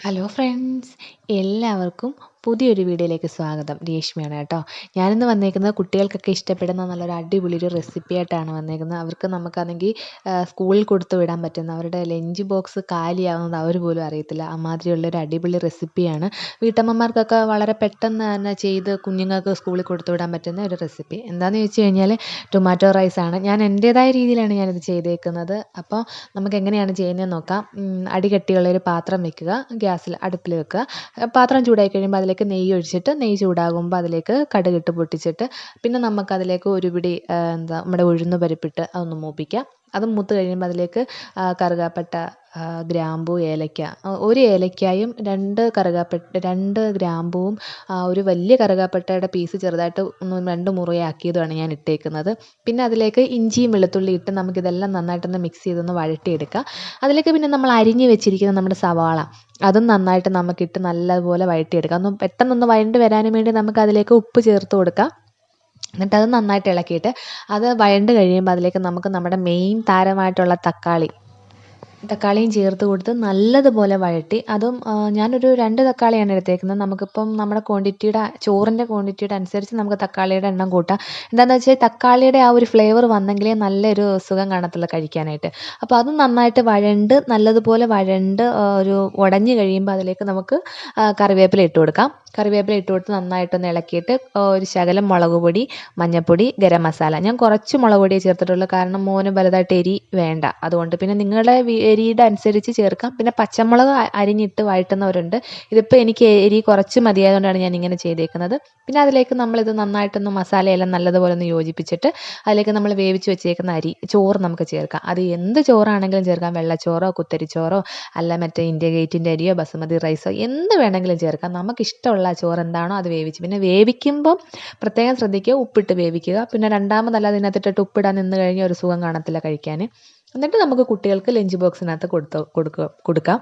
Hello friends എല്ലാവർക്കും പുതിയൊരു വീഡിയോയിലേക്ക് സ്വാഗതം. രേഷ്മയാണ് കേട്ടോ. ഞാനിന്ന് വന്നേക്കുന്നത് കുട്ടികൾക്കൊക്കെ ഇഷ്ടപ്പെടുന്ന നല്ലൊരു അടിപൊളി ഒരു റെസിപ്പി ആയിട്ടാണ് വന്നേക്കുന്നത്. അവർക്ക് നമുക്കാണെങ്കിൽ സ്കൂളിൽ കൊടുത്തു വിടാൻ പറ്റുന്ന അവരുടെ ലഞ്ച് ബോക്സ് കാലിയാവുന്നത് അവർ പോലും അറിയത്തില്ല. അമ്മാതിരിയുള്ളൊരു അടിപൊളി റെസിപ്പിയാണ് വീട്ടമ്മമാർക്കൊക്കെ വളരെ പെട്ടെന്ന് തന്നെ ചെയ്ത് കുഞ്ഞുങ്ങൾക്ക് സ്കൂളിൽ കൊടുത്തു വിടാൻ പറ്റുന്ന ഒരു റെസിപ്പി എന്താണെന്ന് ചോദിച്ചു കഴിഞ്ഞാൽ ടൊമാറ്റോ റൈസാണ് ഞാൻ എന്റേതായ രീതിയിലാണ് ഞാനിത് ചെയ്തേക്കുന്നത്. അപ്പോൾ നമുക്ക് എങ്ങനെയാണ് ചെയ്യുന്നതെന്ന് നോക്കാം. അടികട്ടിയുള്ള ഒരു പാത്രം വെക്കുക. ഗ്യാസിൽ അടുപ്പിൽ വെക്കുക. പാത്രം ചൂടായി കഴിയുമ്പോൾ അതിലേക്ക് നെയ്യ് ഒഴിച്ചിട്ട് നെയ്യ് ചൂടാകുമ്പോൾ അതിലേക്ക് കടുകിട്ട് പൊട്ടിച്ചിട്ട് പിന്നെ നമുക്കതിലേക്ക് ഒരു പിടി എന്താ നമ്മുടെ ഉഴുന്ന് പരിപ്പിട്ട് അതൊന്ന് മൂപ്പിക്കാം. അത് മൂത്ത് കഴിയുമ്പോൾ അതിലേക്ക് കറുകപ്പട്ട ഗ്രാമ്പൂ ഏലയ്ക്ക ഒരു ഏലയ്ക്കായും രണ്ട് കറുകപ്പട്ട രണ്ട് ഗ്രാമ്പൂവും ഒരു വലിയ കറുകപ്പട്ടയുടെ പീസ് ചെറുതായിട്ട് ഒന്ന് രണ്ട് മുറിയാക്കിയതുമാണ് ഞാൻ ഇട്ടേക്കുന്നത്. പിന്നെ അതിലേക്ക് ഇഞ്ചിയും വെളുത്തുള്ളി ഇട്ട് നമുക്കിതെല്ലാം നന്നായിട്ടൊന്ന് മിക്സ് ചെയ്തൊന്ന് വഴട്ടിയെടുക്കുക അതിലേക്ക് പിന്നെ നമ്മൾ അരിഞ്ഞ് വെച്ചിരിക്കുന്ന നമ്മുടെ സവാള അതും നന്നായിട്ട് നമുക്കിട്ട് നല്ലതുപോലെ വഴട്ടിയെടുക്കാം ഒന്ന് പെട്ടെന്നൊന്ന് വഴണ്ട് വരാനും വേണ്ടി നമുക്ക് അതിലേക്ക് ഉപ്പ് ചേർത്ത് കൊടുക്കാം. എന്നിട്ട് അത് നന്നായിട്ട് ഇളക്കിയിട്ട് അത് വഴണ്ട് കഴിയുമ്പോൾ അതിലേക്ക് നമുക്ക് നമ്മുടെ മെയിൻ താരമായിട്ടുള്ള തക്കാളി തക്കാളിയും ചേർത്ത് കൊടുത്ത് നല്ലതുപോലെ വഴറ്റി. അതും ഞാനൊരു രണ്ട് തക്കാളിയാണ് എടുത്തേക്കുന്നത്. നമുക്കിപ്പം നമ്മുടെ ക്വാണ്ടിറ്റിയുടെ ചോറിന്റെ ക്വാണ്ടിറ്റിയുടെ അനുസരിച്ച് നമുക്ക് തക്കാളിയുടെ എണ്ണം കൂട്ടാം. എന്താണെന്ന് വെച്ചാൽ തക്കാളിയുടെ ആ ഒരു ഫ്ലേവർ വന്നെങ്കിലേ നല്ലൊരു സുഖം കാണത്തുള്ളൂ കഴിക്കാനായിട്ട്. അപ്പോൾ അത് നന്നായിട്ട് വഴണ്ട് നല്ലതുപോലെ വഴണ്ട് ഒരു ഉടഞ്ഞു കഴിയുമ്പോൾ അതിലേക്ക് നമുക്ക് കറിവേപ്പില ഇട്ട് കൊടുക്കാം. കറിവേപ്പില ഇട്ട് കൊടുത്ത് നന്നായിട്ടൊന്ന് ഇളക്കിയിട്ട് ഒരു ശകലം മുളക് പൊടി മഞ്ഞൾപ്പൊടി ഗരം മസാല. ഞാൻ കുറച്ച് മുളക് പൊടിയേ ചേർത്തിട്ടുള്ളൂ. കാരണം മോന് വലുതായിട്ട് എരി വേണ്ട. അതുകൊണ്ട് പിന്നെ നിങ്ങളുടെ എരിയുടെ അനുസരിച്ച് ചേർക്കാം. പിന്നെ പച്ചമുളക് അരിഞ്ഞിട്ട് വഴറ്റുന്നവരുണ്ട്. ഇതിപ്പോൾ എനിക്ക് എരി കുറച്ച് മതിയായതുകൊണ്ടാണ് ഞാൻ ഇങ്ങനെ ചെയ്തേക്കുന്നത്. പിന്നെ അതിലേക്ക് നമ്മളിത് നന്നായിട്ടൊന്ന് മസാലയെല്ലാം നല്ലതുപോലെ ഒന്ന് യോജിപ്പിച്ചിട്ട് അതിലേക്ക് നമ്മൾ വേവിച്ച് വെച്ചേക്കുന്ന അരി ചോറ് നമുക്ക് ചേർക്കാം. അത് എന്ത് ചോറാണെങ്കിലും ചേർക്കാം. വെള്ളച്ചോറോ കുത്തരിച്ചോറോ അല്ല മറ്റേ ഇന്ത്യ ഗേറ്റിന്റെ അരിയോ ബസുമതി റൈസോ എന്ത് വേണമെങ്കിലും ചേർക്കാം. നമുക്കിഷ്ടമുള്ള ഇഷ്ടമുള്ള ചോറ് എന്താണോ അത് വേവിച്ച്. പിന്നെ വേവിക്കുമ്പം പ്രത്യേകം ശ്രദ്ധിക്കുക. ഉപ്പിട്ട് വേവിക്കുക. പിന്നെ രണ്ടാമതല്ല അതിനകത്തിട്ടിട്ട് ഉപ്പിടാൻ നിന്ന് കഴിഞ്ഞാൽ ഒരു സുഖം കാണത്തില്ല കഴിക്കാൻ. എന്നിട്ട് നമുക്ക് കുട്ടികൾക്ക് ലഞ്ച് ബോക്സിനകത്ത് കൊടുത്ത് കൊടുക്കുക കൊടുക്കാം.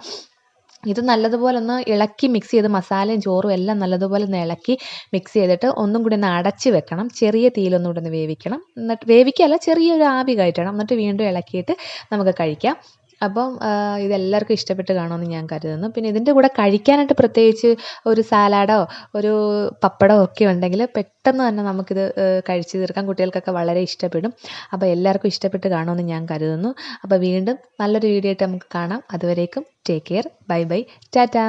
ഇത് നല്ലതുപോലെ ഒന്ന് ഇളക്കി മിക്സ് ചെയ്ത് മസാലയും ചോറും എല്ലാം നല്ലതുപോലെ ഒന്ന് ഇളക്കി മിക്സ് ചെയ്തിട്ട് ഒന്നും കൂടി ഒന്ന് അടച്ച് വെക്കണം. ചെറിയ തീയിലൊന്നും കൂടി ഒന്ന് വേവിക്കണം. എന്നിട്ട് വേവിക്കുകയല്ല ചെറിയൊരു ആവി കയറ്റണം എന്നിട്ട് വീണ്ടും ഇളക്കിയിട്ട് നമുക്ക് കഴിക്കാം. അപ്പം ഇതെല്ലാവർക്കും ഇഷ്ടപ്പെട്ട് കാണുമെന്ന് ഞാൻ കരുതുന്നു. പിന്നെ ഇതിന്റെ കൂടെ കഴിക്കാനായിട്ട് പ്രത്യേകിച്ച് ഒരു സാലാഡോ ഒരു പപ്പടമോ ഒക്കെ ഉണ്ടെങ്കിൽ പെട്ടെന്ന് തന്നെ നമുക്കിത് കഴിച്ചു തീർക്കാം കുട്ടികൾക്കൊക്കെ വളരെ ഇഷ്ടപ്പെടും. അപ്പോൾ എല്ലാവർക്കും ഇഷ്ടപ്പെട്ട് കാണുമെന്ന് ഞാൻ കരുതുന്നു. അപ്പോൾ വീണ്ടും നല്ലൊരു വീഡിയോ ആയിട്ട് നമുക്ക് കാണാം. അതുവരേക്കും take care bye bye Tata